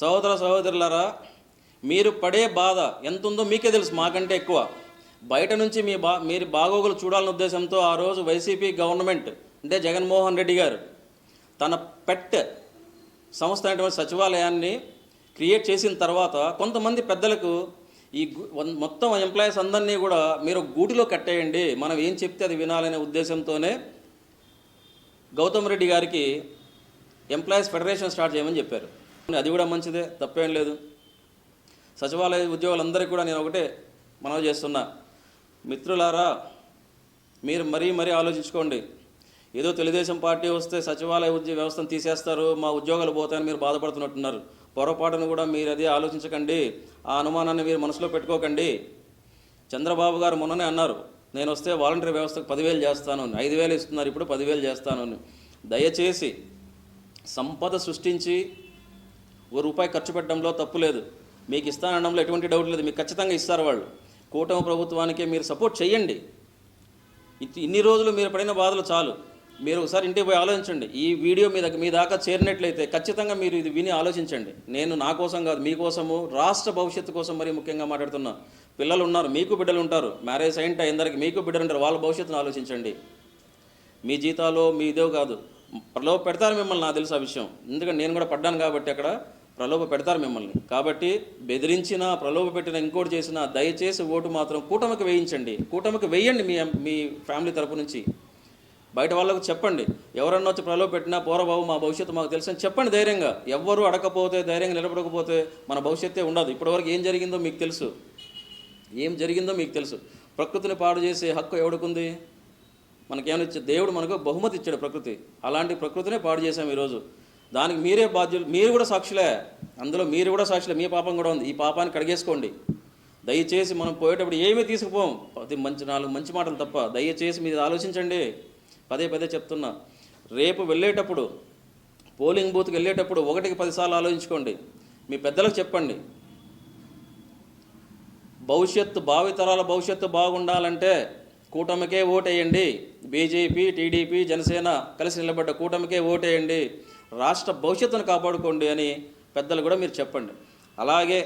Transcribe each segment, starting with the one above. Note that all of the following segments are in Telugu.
సహోదర సహోదరులారా మీరు పడే బాధ ఎంత ఉందో మీకే తెలుసు మాకంటే ఎక్కువ. బయట నుంచి మీ బా మీరు బాగోగులు చూడాలనే ఉద్దేశంతో ఆ రోజు వైసీపీ గవర్నమెంట్ అంటే జగన్మోహన్ రెడ్డి గారు తన పెట్ సంస్థ అయినటువంటి సచివాలయాన్ని క్రియేట్ చేసిన తర్వాత కొంతమంది పెద్దలకు ఈ మొత్తం ఎంప్లాయీస్ అందరినీ కూడా మీరు గూటిలో కట్టేయండి మనం ఏం చెప్తే అది వినాలనే ఉద్దేశంతోనే గౌతమ్ రెడ్డి గారికి ఎంప్లాయీస్ ఫెడరేషన్ స్టార్ట్ చేయమని చెప్పారు. అది కూడా మంచిదే తప్పేం లేదు. సచివాలయ ఉద్యోగులందరికీ కూడా నేను ఒకటే మనవి చేస్తున్నా. మిత్రులారా మీరు మరీ మరీ ఆలోచించుకోండి. ఏదో తెలుగుదేశం పార్టీ వస్తే సచివాలయ ఉద్యోగ వ్యవస్థను తీసేస్తారు మా ఉద్యోగాలు పోతాయని మీరు బాధపడుతున్నట్టున్నారు. పొరపాటును కూడా మీరు అది ఆలోచించకండి. ఆ అనుమానాన్ని మీరు మనసులో పెట్టుకోకండి. చంద్రబాబు గారు మొన్ననే అన్నారు నేను వస్తే వాలంటీర్ వ్యవస్థకు పదివేలు చేస్తాను ఐదు వేలు ఇస్తున్నారు ఇప్పుడు పదివేలు చేస్తాను దయచేసి సంపద సృష్టించి ఓ రూపాయి ఖర్చు పెట్టడంలో తప్పు లేదు. మీకు ఇస్తానడంలో ఎటువంటి డౌట్ లేదు. మీకు ఖచ్చితంగా ఇస్తారు వాళ్ళు. కూటమి ప్రభుత్వానికే మీరు సపోర్ట్ చేయండి ఇన్ని రోజులు మీరు పడిన బాధలు చాలు. మీరు ఒకసారి ఇంటికి పోయి ఆలోచించండి. ఈ వీడియో మీ దగ్గర మీ దాకా చేరినట్లయితే ఖచ్చితంగా మీరు ఇది విని ఆలోచించండి. నేను నా కోసం కాదు మీకోసము రాష్ట్ర భవిష్యత్తు కోసం మరీ ముఖ్యంగా మాట్లాడుతున్నా. పిల్లలు ఉన్నారు మీకు బిడ్డలు ఉంటారు. మ్యారేజ్ అయింటే అందరికి మీకు బిడ్డలు ఉంటారు. వాళ్ళ భవిష్యత్తును ఆలోచించండి. మీ జీతాలు మీ ఇదే కాదు. ప్రలోభ పెడతారు మిమ్మల్ని నాకు తెలుసు ఆ విషయం. ఎందుకంటే నేను కూడా పడ్డాను కాబట్టి అక్కడ ప్రలోభ పెడతారు మిమ్మల్ని. కాబట్టి బెదిరించిన ప్రలోభ పెట్టిన ఇంకోటి చేసిన దయచేసి ఓటు మాత్రం కూటమికి వేయించండి. కూటమికి వేయండి మీ మీ ఫ్యామిలీ తరపు నుంచి. బయట వాళ్ళకు చెప్పండి. ఎవరన్నా వచ్చి ప్రలోభ పెట్టినా పోరబాబు మా భవిష్యత్తు మాకు తెలుసు అని చెప్పండి ధైర్యంగా. ఎవ్వరూ అడగకపోతే ధైర్యంగా నిలబడకపోతే మన భవిష్యత్తే ఉండదు. ఇప్పటివరకు ఏం జరిగిందో మీకు తెలుసు. ఏం జరిగిందో మీకు తెలుసు. ప్రకృతిని పాడు చేసే హక్కు ఎవడుకుంది? మనకేమైనా ఇచ్చే దేవుడు మనకు బహుమతి ఇచ్చాడు ప్రకృతి. అలాంటి ప్రకృతినే పాడు చేశాం ఈరోజు. దానికి మీరే బాధ్యులు మీరు కూడా సాక్షులే. అందులో మీరు కూడా సాక్షులే. మీ పాపం కూడా ఉంది. ఈ పాపాన్ని కడిగేసుకోండి. దయచేసి మనం పోయేటప్పుడు ఏమీ తీసుకుపోం. ప్రతి మంచి నాలుగు మంచి మాటలు తప్ప. దయచేసి మీరు ఆలోచించండి. పదే పదే చెప్తున్నా. రేపు వెళ్ళేటప్పుడు పోలింగ్ బూత్కి వెళ్ళేటప్పుడు ఒకటికి పదిసార్లు ఆలోచించుకోండి. మీ పెద్దలకు చెప్పండి. భవిష్యత్తు భావితరాల భవిష్యత్తు బాగుండాలంటే కూటమికే ఓటేయండి. బీజేపీ టీడీపీ జనసేన కలిసి నిలబడ్డ కూటమికే ఓటేయండి. రాష్ట్ర భవిష్యత్తును కాపాడుకోండి అని పెద్దలు కూడా మీరు చెప్పండి. అలాగే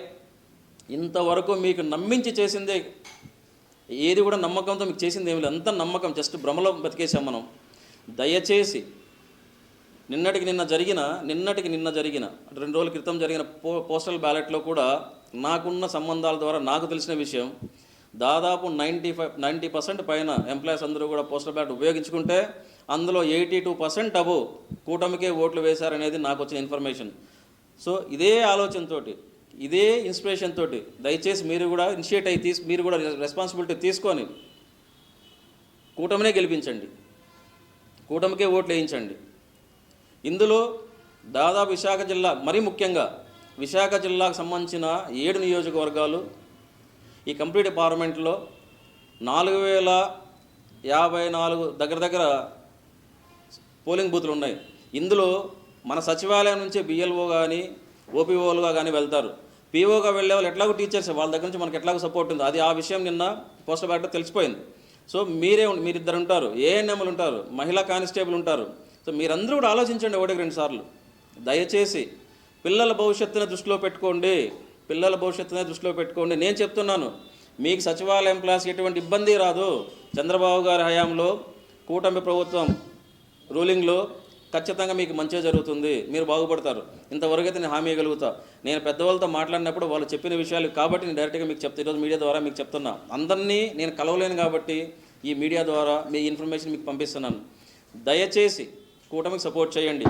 ఇంతవరకు మీకు నమ్మించి చేసిందే ఏది కూడా నమ్మకంతో మీకు చేసింది ఏమి లేదు. అంత నమ్మకం జస్ట్ భ్రమలో బతికేసాం మనం. దయచేసి నిన్నటికి నిన్న జరిగిన నిన్నటికి నిన్న జరిగిన రెండు రోజుల క్రితం జరిగిన పో పోస్టల్ బ్యాలెట్లో కూడా నాకున్న సంబంధాల ద్వారా నాకు తెలిసిన విషయం దాదాపు నైంటీ ఫైవ్ నైంటీ పర్సెంట్ పైన ఎంప్లాయీస్ అందరూ కూడా పోస్టల్ బ్యాలెట్ ఉపయోగించుకుంటే అందులో ఎయిటీ టూ పర్సెంట్ అబో కూటమికే ఓట్లు వేశారనేది నాకు వచ్చిన ఇన్ఫర్మేషన్ సో ఇదే ఆలోచనతోటి ఇదే ఇన్స్పిరేషన్ తోటి దయచేసి మీరు కూడా ఇనిషియేట్ అయ్యి తీసు మీరు కూడా రెస్పాన్సిబిలిటీ తీసుకొని కూటమినే గెలిపించండి. కూటమికే ఓట్లు వేయించండి. ఇందులో దాదాపు విశాఖ జిల్లా మరీ ముఖ్యంగా విశాఖ జిల్లాకు సంబంధించిన ఏడు నియోజకవర్గాలు ఈ కంప్లీట్ పార్లమెంట్లో నాలుగు వేల యాభై నాలుగు దగ్గర దగ్గర పోలింగ్ బూత్లు ఉన్నాయి. ఇందులో మన సచివాలయం నుంచి బిఎల్ఓ కానీ ఓపీఓలుగా కానీ వెళ్తారు. పీఓగా వెళ్ళే వాళ్ళు ఎట్లాగో టీచర్స్ వాళ్ళ దగ్గర నుంచి మనకి ఎట్లాగో సపోర్ట్ ఉంది. అది ఆ విషయం నిన్న పోస్టర్ బ్యాలెట్లో తెలిసిపోయింది. సో మీరే మీరిద్దరు ఉంటారు. ఏఎన్ఎంలు ఉంటారు. మహిళా కానిస్టేబుల్ ఉంటారు. సో మీరందరూ కూడా ఆలోచించండి ఒకటికి రెండు సార్లు. దయచేసి పిల్లల భవిష్యత్తుని దృష్టిలో పెట్టుకోండి. పిల్లల భవిష్యత్తునే దృష్టిలో పెట్టుకోండి. నేను చెప్తున్నాను మీకు సచివాలయం క్లాస్ ఎటువంటి ఇబ్బంది రాదు. చంద్రబాబు గారి హయాంలో కూటమి ప్రభుత్వం రూలింగ్లో ఖచ్చితంగా మీకు మంచిగా జరుగుతుంది. మీరు బాగుపడతారు. ఇంతవరకు అయితే నేను హామీ ఇవ్వగలుగుతా నేను పెద్దవాళ్ళతో మాట్లాడినప్పుడు వాళ్ళు చెప్పిన విషయాలు కాబట్టి నేను డైరెక్ట్గా మీకు చెప్తా. ఈరోజు మీడియా ద్వారా మీకు చెప్తున్నా. అందరినీ నేను కలవలేను కాబట్టి ఈ మీడియా ద్వారా మీ ఇన్ఫర్మేషన్ మీకు పంపిస్తున్నాను. దయచేసి కూటమికి సపోర్ట్ చేయండి.